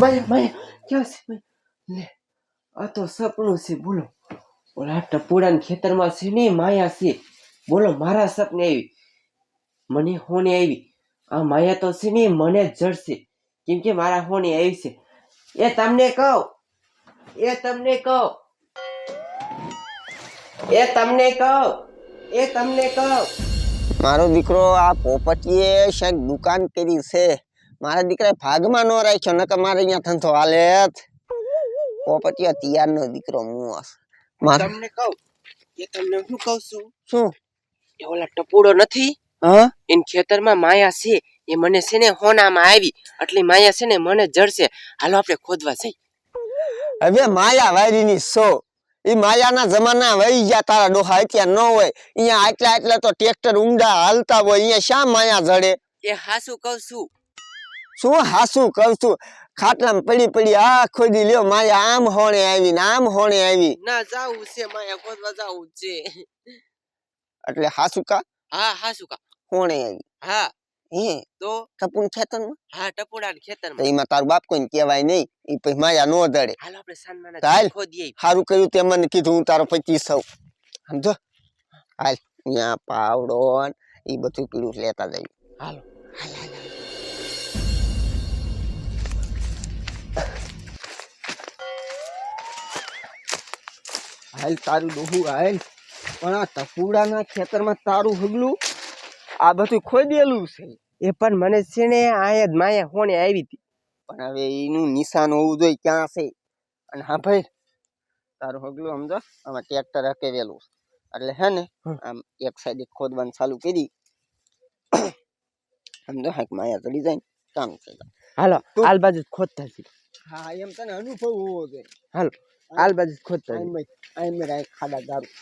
માયા માયા ક્યાં છે? લે, આ તો સપનું છે, બોલો. ઓલા ટપુડાના ખેતરમાં છે ને, માયા છે. બોલો, મારા સપને આવી. મને હોને આવી. આ માયા તો છે ને, મને જ જડશે. કેમ કે મારા હોને આવી છે. એ તમને કહું. એ તમને કહું. એ તમને કહું. એ તમને કહું. મારો દીકરો આ પોપટીએ શેક દુકાન કરી છે. મારા દીકરાએ ભાગમાં ન રાખ્યો નકર મારે અહીંયા ધંધો હાલે પોપટિયો તિયાર નો દીકરો મારે. તમને કહું એ તમને હું કહું છું? શું? એ ઓલા ટપુડો નથી? હા? એન ખેતરમાં માયા છે એ મને છે ને હોનામાં આવી એટલે માયા છે ને મને જડશે. હાલો આપણે ખોદવા જઈ હવે માયા વાયરીની સો. એ માયાના જમાના વહી ગયા તારા ડોહા અત્યારે ન હોય. અહીંયા આટલા આટલા તો ટ્રેક્ટર ઊંડા હાલતા હોય અહીંયા શા માયા જડે? એ હાસુ કહું છું શું હાસું કરશું ખાટલામાં પડી પડી આ ખોદી લ્યો માયા આમ હોણે આવી ને આમ હોણે આવી. ના જાવું છે માયા ખોદવા જાવું છે. એટલે હાસુ કા હા હાસુ કા હોણે આવી. હા. હે? તો? ટપુન ખેતરમાં? હા ટપુડા એમાં તારું બાપ કોઈને કહેવાય નહીં એ પછી માયા નો દડે હાલો આપણે સાનમાના ચાલ. ખોદીએ. સારું કર્યું તે મને કીધું હું તારો પચીસ સૌ સમજો? હાલ અહીંયા પાવડો ઈ બધું પીડું લેતા જાય હાલો હાલ હાલ. હાલ. તારું ડોહું હાલ. પણ આ તપુડાના ખેતરમાં તારું હગલું આ બધું ખોદેલું છે. એ પણ મને છે ને આયા જ માયા હોને આવી હતી. પણ હવે એનું નિશાન હોવું જોઈએ ક્યાં છે? અને હા ભાઈ તારું હગલું સમજો આમાં ટ્રેક્ટર હકેવેલું એટલે હે ને આમ એક સાઈડે ખોદવાનું ચાલુ કરી. સમજો હાક માયા ચડી જાય કામ થઈ જાય. હાલો હાલ આલ બાજુ ખોદતા હા એમ તને અનુભવ હોવો જોઈએ. હાલો. આલ બાજુ જ ખોદતા આમ છે ભાઈ આમ મેં રાખ ખાડા ગારું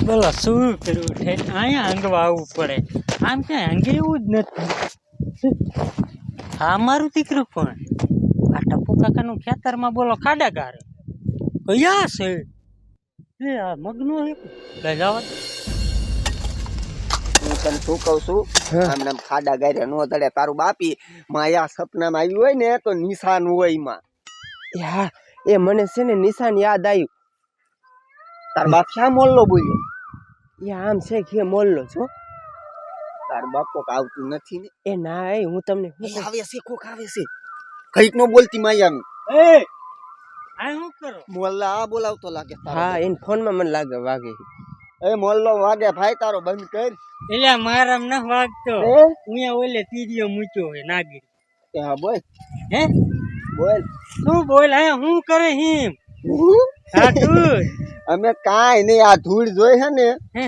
બોલો શું કરવું છે અહીંયા અંગવા આવવું પડે આમ ક્યાંય અંગે એવું જ નથી હા મારું દીકરું પણ આ ટપુ કાકાનું ખેતરમાં બોલો ખાડા ગારે કયા છે એ આ મગનો હે લઈ જાવા દે. હું તને શું કહું છું? આમ નામ ખાડા ગાર્યા નો તળે તારું બાપી માયા સપનામાં આવ્યું હોય ને તો નિશાન હોય એમાં. એ હા એ મને છે ને નિશાન યાદ આવ્યું. તાર બાપ શા મોલ્લો બોલ્યો? એ આમ છે કે મોલ્લો છો. તાર બાપ કોક આવતું નથી ને? એ ના એ હું તમને આવે છે કોક આવે છે. કંઈક નો બોલતી માયાનું. એ આ શું કરો? મોલ્લા આ બોલાવતો લાગે હા. એને ફોનમાં મને લાગે વાગે એ મોલ્લો વાગે ભાઈ તારો બંધ કર. એટલે મારા ન વાગતો? અહીંયા ઓલે તીરિયો મૂક્યો હોય નાગરી. હા બોલ. હે? બોલ. શું બોલ હે? હું કરે હિમ? હા? અમે કાંઈ નહીં આ ધૂળ જોઈ છે ને હે?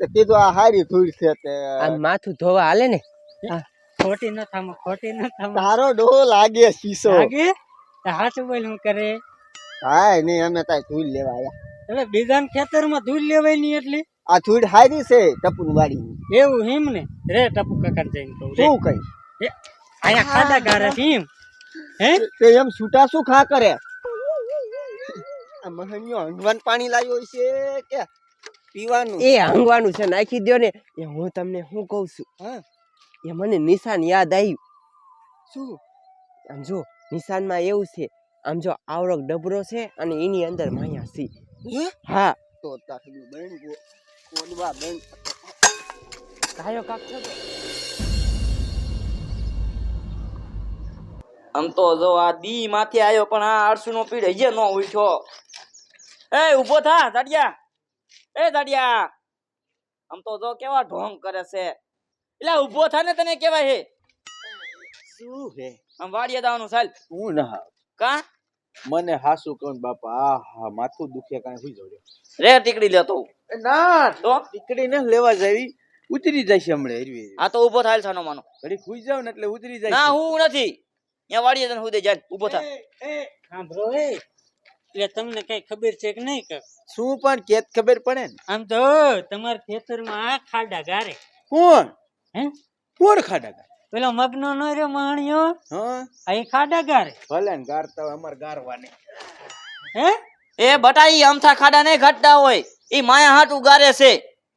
તો કીધું આ હારી ધૂળ છે તે. આ માથું ધોવા હાલે ને? ખોટી ન થામો ખોટી ન થામો. તારો ડો લાગે શીશો. લાગે? હાથ બોલ હું કરે? હા નહીં અમે તારી ધૂળ લેવા આયા એટલે બીજાના ખેતરમાં ધૂળ લેવાય નહીં એટલે? આ ધૂળ હારી છે ટપુ વાડી. એવું હિમ ને? રે ટપુ કાકા જઈને કહું. શું કઈ અહીંયા ખાડા ગારે છે હિમ હે? તે એમ છૂટા શું ખા કરે? આ મહણિયો હંગવાન પાણી લાવ્યો છે કે પીવાનું? એ હંગવાનું છે નાખી દ્યો ને. એ હું તમને શું કહું છું? હા. એ મને નિશાન યાદ આવ્યું. શું? આમ જો નિશાનમાં એવું છે. આમ જો આવડો ડબરો છે અને એની અંદર માયા છે. હે? હા. તો તારું બેન ગો કોડવા બેન કાયો કાક છો આમ તો જો આ દી માથે આવ્યો પણ આ આળસુ નો પીડ હજે નો ઉઠ્યો. એ ઊભો થા દાડિયા. એ દાડિયા. આમ તો જો કેવા ઢોંગ કરે છે. એટલે ઊભો થા ને તને કેવાય હે? શું હે? આમ વાડિયા દાવાનું ચાલ. હું ના કા? મને હાસુ કહું ને બાપા આ માથું દુખ્યા કાંઈ સુઈ જવું રે ટીકડી લેતો ના તો? ટીકડી ને લેવા જાવી ઉતરી જાય છે હમણાં હરવી આ તો ઊભો થાય છાનો માનો. ઘડી હુઈ જાવ ને એટલે ઉતરી જાય ના હું નથી. ત્યાં વાડીએ તને હુદે જાય ઊભો થા. સાંભળો એ. એટલે તમને કઈ ખબર છે કે નહીં કે? શું પણ કેત ખબર પડે ને? આમ તો તમારા ખેતરમાં આ ખાડા ગારે. કોણ? હે? કોણ ખાડા ગાર? પેલો મગનો નો રે માણ્યો? હા? આ ખાડા ગારે? ભલે ને ગારતા હોય અમાર ગારવાની. હે? એ બટાઈ અમથા ખાડા નહીં ઘટતા હોય. ઈ માયા હાટુ ગારે છે.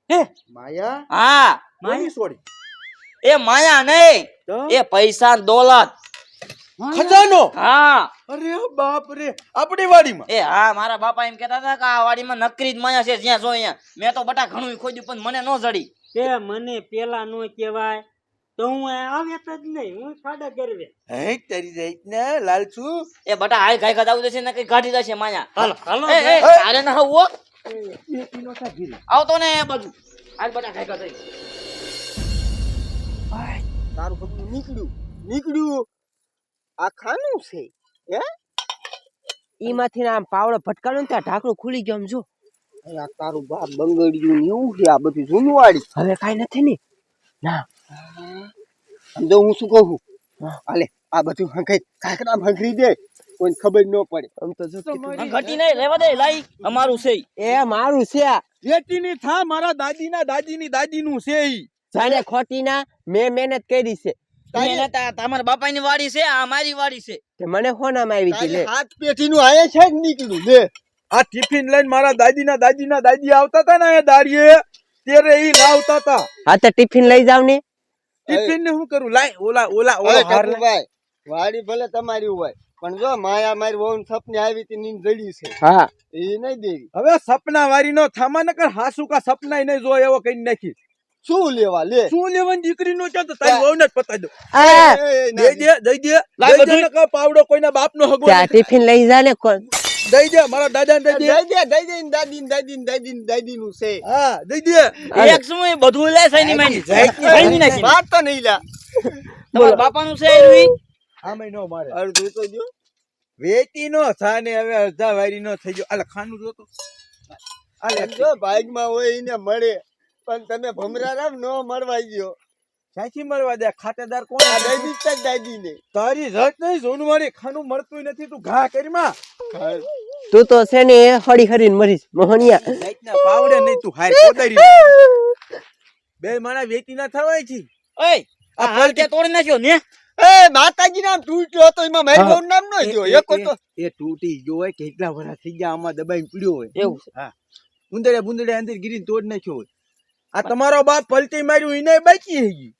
હે? માયા? હા. કોની છોડી એ માયા નહીં. એ પૈસા ને દોલત ખજાનો? હા. અરે બાપ રે આપણી વાડીમાં? એ હા મારા બાપા એમ કહેતા હતા કે આ વાડીમાં નકરી જ માયા છે જ્યાં જો અહીંયા. મેં તો બટા ઘણું ખોદ્યું પણ મને ન જડી. કે મને પેલા નો કહેવાય. તો હું આવ્યા જ નહીં હું સાડા ગરવે હે તારી જાત ને લાલચુ એ બટા હાલ ગાય ગાય આવતું છે ને કઈ કાઢી જશે માયા. હાલો હાલો તારે ના હવો આવતો ને બાજુ હાલ બટા ગાય ગાય થઈ તારું બધું નીકળ્યું નીકળ્યું. આ ખાનું છે ઈમાંથી આમ પાવડો ભટકાણો ને ત્યાં ઢાંકણું ખુલી ગયો આમ જો. તારું બાપ બંગડ્યું ને એવું છે આ બધું જૂનું વાળી હવે કાંઈ નથી ને. ના આમ જો હું શું કહું છું? હાલે આ બધું હંકાઈ કાકડા ભંગરી દે કોઈ ખબર ન પડે. આમ તો જો ઘટી નહીં રહેવા દે લાઈ અમારું છે. એ મારું છે. આ બેટીની થા મારા દાદીના દાદીની દાદીનું છે ઈ. જાણે ખોટી ના મે મહેનત કરી છે. તમારા બાપાની વાડી છે આ મારી વાડી છે. મને મને આમ આવી હતી હાથ પેટી નું આયે છે જ નીકળ્યું લે. આ ટિફિન લઈને મારા દાદીના દાદીના દાદી આવતા હતા ને એ દાડીએ ત્યારે ઈ લાવતા હતા. હા તો ટિફિન લઈ જાવ ને ટિફિન ને શું કરું? લાય ઓલા ઓલા ઓલા હાર ભાઈ વાડી ભલે તમારી હોય પણ જો માયા મારી વહુ સપને આવી હતી નીંદ જડી છે હા. એ નહીં દેવી. હવે સપના વારી નો થામા ન કર હાસુ કા સપના નહીં જો એવો કઈ નાખી. શું લેવા લે. શું લેવાની દીકરી નો છે તો તારી વહુ ને જ પતાઈ દો દઈ દે. દઈ દે લાઈ બધું. પાવડો કોઈના બાપ નો હગો ટિફિન લઈ જા ને કોણ દઈ દે મારા દાદા ને દઈ દે. દઈ દે દઈ દે ને દાદી ને દાદી દાદી દાદી નું છે. હા દઈ દે. એક સમય બધું લે સૈની માની સૈની નાખી વાત તો નહીં લા. તમારા બાપાનું છે? આમે નો મારે. અડધું તો જો. વેતી નો સાને હવે અડધા વારી નો થઈ ગયો. આલે ખાનું જોતો. આલે જો માં હોય એને મળે. પણ તમે ભમરા રામ નો મળવા ગયો. સાચી મળવા દે? ખાતેદાર કોણ આ દઈ દાદી ને તારી રત નહીં મારી ખાનું મળતું નથી. તું ઘા કરી માં. તું તો છે ને હળી હરીને મરીશ મોહનિયા. લાઈટના પાવડે નહીં તું હાર કોદારી બે માણા વેતી ના થવાય છે. ઓય આ હાલ કે તોડી નાખ્યો ને? એ માતાજી નામ તૂટ્યો હતો એમાં મારી બહુ નામ નો એ- એક તો એ- તૂટી ગયો હોય કેટલા વર્ષ થઈ ગયા આમાં દબાઈ પડ્યો હોય. એવું હા. બુંદડે બુંદડે અંદર ગીરી તોડ નાખ્યો હોય. આ તમારો બાપ પલટી માર્યું એને બાકી હઈ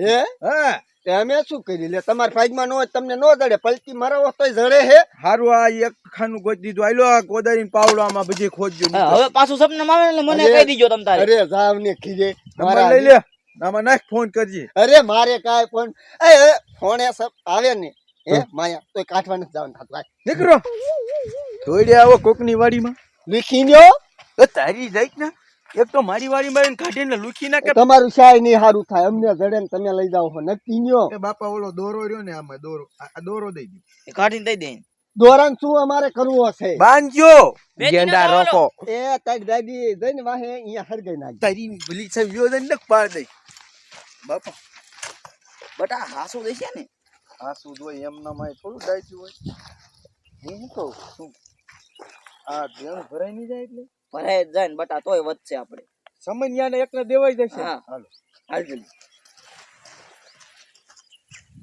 હે? હા. તે અમે શું કરી લે તમારા ફાઈજમાં ન હોય તમને નો જડે પલટી મારો તોય જડે હે. હારું આ એક ખાનું ગોજ દીધું. આયલો આ કોદારીને પાવડો આમાં બધી ખોજજો હવે પાછું સપનામાં આવે એટલે મને કહી દીજો તમ તારે. અરે જાવ ને ખીજે નંબર લઈ લે આમાં નાખ ફોન કરજે. અરે મારે કાય ફોન એ એ, ફોને સપ આવે ને. હે. માયા તો કાઢવા નથી જવાનું થતું ભાઈ નીકળો. દોડે આવો કોકની વાડીમાં. લીખી લ્યો તારી જાય ને એક તો મારી વાળી માં કાઢીને લુખી નાખે. તમારું શાય નહીં સારું થાય. અમને જડે ને તમે લઈ જાઓ છો નક્કી ન્યો. એ બાપા ઓલો દોરો રહ્યો ને આમાં દોરો. આ દોરો દઈ દે. કાઢીને દઈ દે. દોરાન શું અમારે કરવું હશે? બાંધજો. ગેંડા રોકો. એ તારી દાદી જઈને વાહે અહીંયા હરગાઈ નાખી તારી ભલી છે જો દઈને પાડ દઈ. બાપા. બટા હાસુ દેશે ને? હાસુ જોઈ એમના માય થોડું ડાયચ્યું હોય. હું શું કહું? શું? આ દેણ ભરાઈ નહીં જાય એટલે? ભરાય જાય ને બટા તોય વધશે આપણે. એક એકને દેવાઈ જશે. હા. હાલો. હાલ જલ્દી